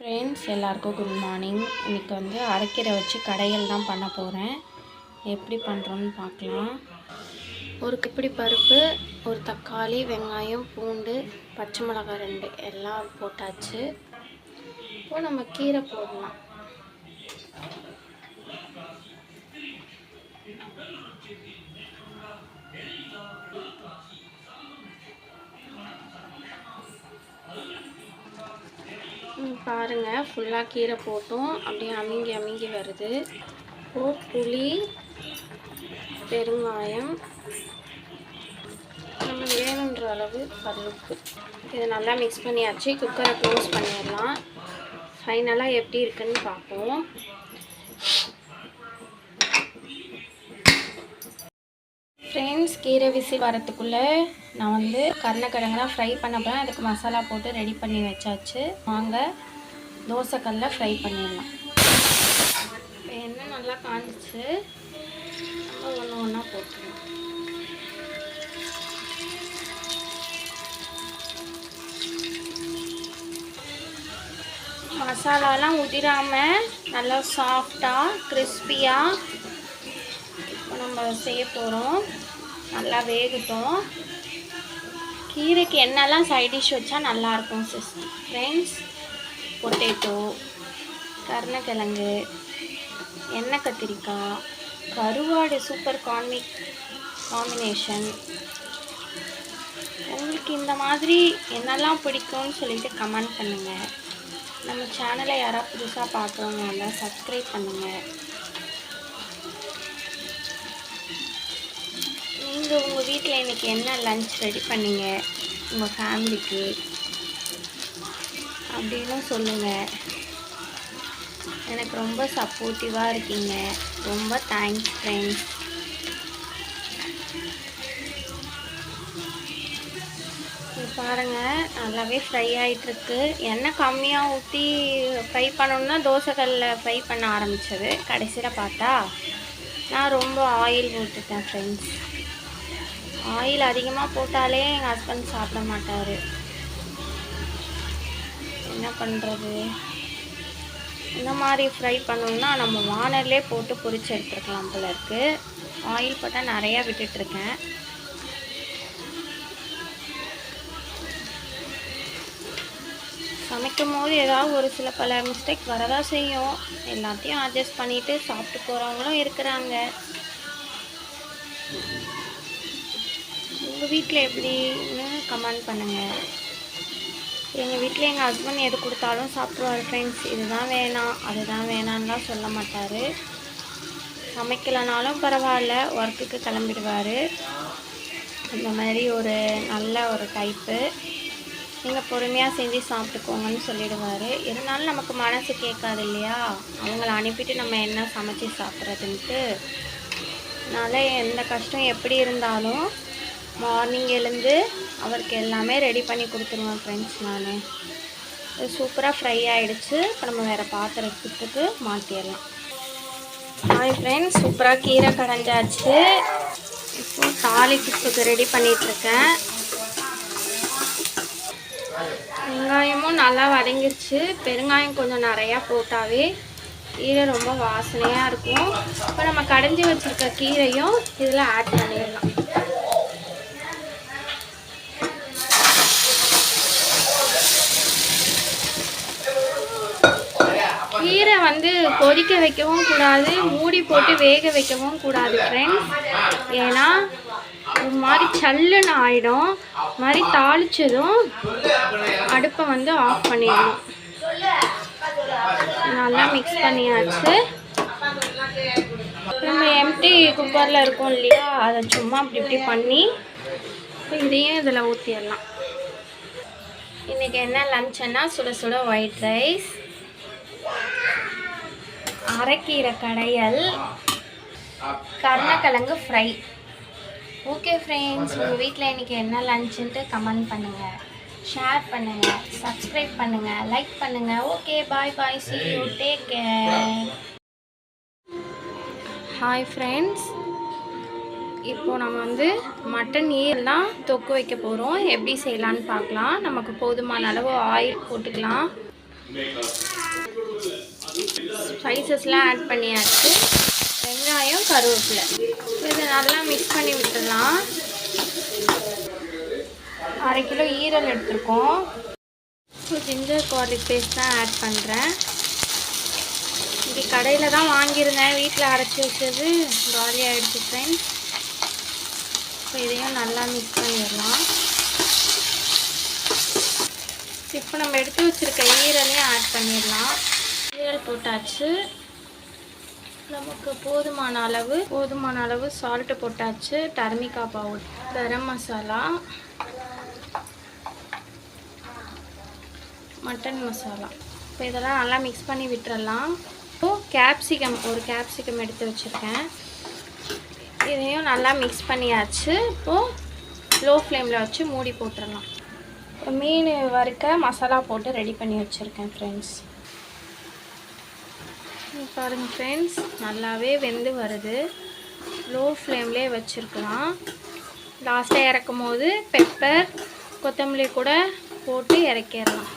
Friends எல்லாருக்கும் good morning இன்றைக்கி வந்து அரைக்கீரை வச்சு கடைகள் தான் பண்ண போகிறேன் எப்படி பண்ணுறோன்னு பார்க்கலாம். ஒரு கப்பிடி பருப்பு ஒரு தக்காளி வெங்காயம் பூண்டு பச்சை மிளகாய் ரெண்டு எல்லாம் போட்டாச்சு. இப்போ நம்ம கீரை போடலாம். பாருங்கள் ஃபுல்லாக கீரை போட்டும். அப்படியே அமிங்கி அமிங்கி வருது. இப்போ புளி பெருங்காயம் நம்ம வேணுன்ற அளவு பருப்பு இது நல்லா மிக்ஸ் பண்ணியாச்சு. குக்கரை க்ளோஸ் பண்ணிடலாம். ஃபைனலாக எப்படி இருக்குன்னு பார்ப்போம். ஃப்ரெண்ட்ஸ் கீரை விசில் வரத்துக்குள்ளே நான் வந்து கருணக்கிழங்குலாம் ஃப்ரை பண்ண போகிறேன் அதுக்கு மசாலா போட்டு ரெடி பண்ணி வச்சாச்சு. வாங்க. தோசைக்கல்ல ஃப்ரை பண்ணிடலாம். இப்போ எண்ணெய் நல்லா காஞ்சிச்சு. நம்ம ஒன்று ஒன்றா போட்டுருவோம் மசாலாலாம் உதிராமல் நல்லா சாஃப்டாக கிறிஸ்பியாக இப்போ நம்ம செய்ய போகிறோம் நல்லா வேகட்டும். கீரைக்கு என்னெல்லாம் சைட் டிஷ் வச்சா நல்லாயிருக்கும் சிஸ்டர் ஃப்ரெண்ட்ஸ் பொட்டேட்டோ கருணக்கிழங்கு எண்ணெய் கத்திரிக்காய் கருவாடு சூப்பர் காம்பி காம்பினேஷன் உங்களுக்கு இந்த மாதிரி என்னெல்லாம் பிடிக்கும்னு சொல்லிட்டு கமெண்ட் பண்ணுங்கள் நம்ம சேனலை யாராவது புதுசாக பார்க்குறவங்க எல்லாம் சப்ஸ்கிரைப் பண்ணுங்கள் நீங்கள் உங்கள் வீட்டில் இன்றைக்கி என்ன லன்ச் ரெடி பண்ணீங்க? உங்கள் ஃபேமிலிக்கு அப்படின்னு சொல்லுங்கள் எனக்கு ரொம்ப சப்போர்ட்டிவாக இருக்கீங்க. ரொம்ப தேங்க்ஸ் ஃப்ரெண்ட்ஸ் பாருங்கள் நல்லாவே ஃப்ரை ஆகிட்டுருக்கு எண்ணெய் கம்மியாக ஊற்றி ஃப்ரை பண்ணணும்னா தோசைக்கல்லில் ஃப்ரை பண்ண ஆரம்பித்தது கடைசியில் பார்த்தா நான் ரொம்ப ஆயில் போட்டுட்டேன் ஃப்ரெண்ட்ஸ் ஆயில் அதிகமாக போட்டாலே எங்கள் ஹஸ்பண்ட் சாப்பிட மாட்டார். என்ன பண்ணுறது இந்த மாதிரி ஃப்ரை பண்ணணும்னா நம்ம வானர்லே போட்டு பொரிச்சு எடுத்துருக்கலாம் போல இருக்குது ஆயில் போட்டால் நிறையா விட்டுட்ருக்கேன் சமைக்கும் போது ஏதாவது ஒரு சில பல மிஸ்டேக் வரதான் செய்யும். எல்லாத்தையும் அட்ஜஸ்ட் பண்ணிட்டு சாப்பிட்டு போகிறவங்களும் இருக்கிறாங்க. உங்கள் வீட்டில் எப்படின்னு கமெண்ட் பண்ணுங்கள் எங்கள் வீட்டில் எங்கள் ஹஸ்பண்ட் எது கொடுத்தாலும் சாப்பிடுவார் ஃப்ரெண்ட்ஸ் இதுதான் வேணாம் அதுதான் வேணான்லாம் சொல்ல மாட்டார். சமைக்கலைனாலும் பரவாயில்ல ஒர்க்குக்கு கிளம்பிடுவார். இந்த மாதிரி ஒரு நல்ல ஒரு டைப்பு நீங்கள் பொறுமையாக செஞ்சு சாப்பிட்டுக்கோங்கன்னு சொல்லிடுவார். இருந்தாலும் நமக்கு மனசு கேட்காது இல்லையா? அவங்கள அனுப்பிட்டு நம்ம என்ன சமைச்சு சாப்பிட்றதுன்ட்டு. அதனால் எந்த கஷ்டம் எப்படி இருந்தாலும் மார்னிங் எழுந்து அவருக்கு எல்லாமே ரெடி பண்ணி கொடுத்துருவேன் ஃப்ரெண்ட்ஸ் நான். இது சூப்பராக ஃப்ரை ஆகிடுச்சு இப்போ நம்ம வேறு பாத்திரத்துக்கு மாற்றிடலாம் ஹாய் ஃப்ரெண்ட்ஸ் சூப்பராக கீரை கடைஞ்சாச்சு. இப்போ தாளிப்புக்கு ரெடி பண்ணிகிட்ருக்கேன் வெங்காயமும் நல்லா வதங்கிடுச்சு பெருங்காயம் கொஞ்சம் நிறையா போட்டாவே கீரை ரொம்ப வாசனையாக இருக்கும். இப்போ நம்ம கடைஞ்சி வச்சுருக்க கீரையும் இதில் ஆட் பண்ணிடலாம். கீரை வந்து கொதிக்க வைக்கவும் கூடாது மூடி போட்டு வேக வைக்கவும் கூடாது ஃப்ரெண்ட்ஸ் ஏன்னா ஒரு மாதிரி சல்லுன்னு ஆகிடும் இது மாதிரி தாளித்ததும் அடுப்பை வந்து ஆஃப் பண்ணிடணும். நல்லா மிக்ஸ் பண்ணியாச்சு. நம்ம எம்டி குக்கரில் இருக்கோம் இல்லையா அதை சும்மா இப்படி இப்படி பண்ணி இதையும் இதில் ஊற்றிடலாம் இன்றைக்கி என்ன லன்ச்னா சுட சுட ஒயிட் ரைஸ் அரைக்கீரை கடையல் கருணக்கிழங்கு ஃப்ரை ஓகே ஃப்ரெண்ட்ஸ் உங்கள் வீட்டில் இன்றைக்கி என்ன லஞ்சுன்ட்டு கமெண்ட் பண்ணுங்கள் ஷேர் பண்ணுங்கள் சப்ஸ்கிரைப் பண்ணுங்கள் லைக் பண்ணுங்கள் okay bye bye see you take care hi friends இப்போ நம்ம வந்து மட்டன் ஈரெல்லாம் தொக்கு வைக்க போகிறோம் எப்படி செய்யலான்னு பார்க்கலாம். நமக்கு போதுமான அளவு ஆயில் போட்டுக்கலாம். ஸ்பைசஸ்லாம் ஆட் பண்ணியாச்சு. வெங்காயம் கருவேப்பிலை. இதை நல்லா மிக்ஸ் பண்ணி விட்டுடலாம். அரை கிலோ ஈரல் எடுத்துருக்கோம். ஜிஞ்சர் கார்லிக் பேஸ்ட் தான் ஆட் பண்ணுறேன் இது கடையில் தான் வாங்கியிருந்தேன். வீட்டில் அரைச்சி வச்சது. காலி ஆகிடுச்சு ஃப்ரெண்ட்ஸ் ஸோ இதையும் நல்லா மிக்ஸ் பண்ணிடலாம். இப்போ நம்ம எடுத்து வச்சுருக்க ஈரலையும் ஆட் பண்ணிடலாம். ஈரல் போட்டாச்சு. நமக்கு போதுமான அளவு போதுமான அளவு சால்ட்டு போட்டாச்சு. Turmeric powder garam masala mutton masala. இப்போ இதெல்லாம் நல்லா மிக்ஸ் பண்ணி விட்டுறலாம். இப்போ கேப்சிகம் ஒரு கேப்சிகம் எடுத்து வச்சுருக்கேன். இதையும் நல்லா மிக்ஸ் பண்ணியாச்சு. இப்போது லோ ஃப்ளேமில் வச்சு மூடி போட்டுடலாம் மீன் வறுக்க மசாலா போட்டு ரெடி பண்ணி வச்சுருக்கேன் ஃப்ரெண்ட்ஸ் பாருங்கள் ஃப்ரெண்ட்ஸ் நல்லாவே வெந்து வருது. லோ ஃப்ளேம்லேயே வச்சுருக்கலாம். லாஸ்ட்டாக இறக்கும் போது பெப்பர் கொத்தமல்லி கூட போட்டு இறக்கிடலாம்.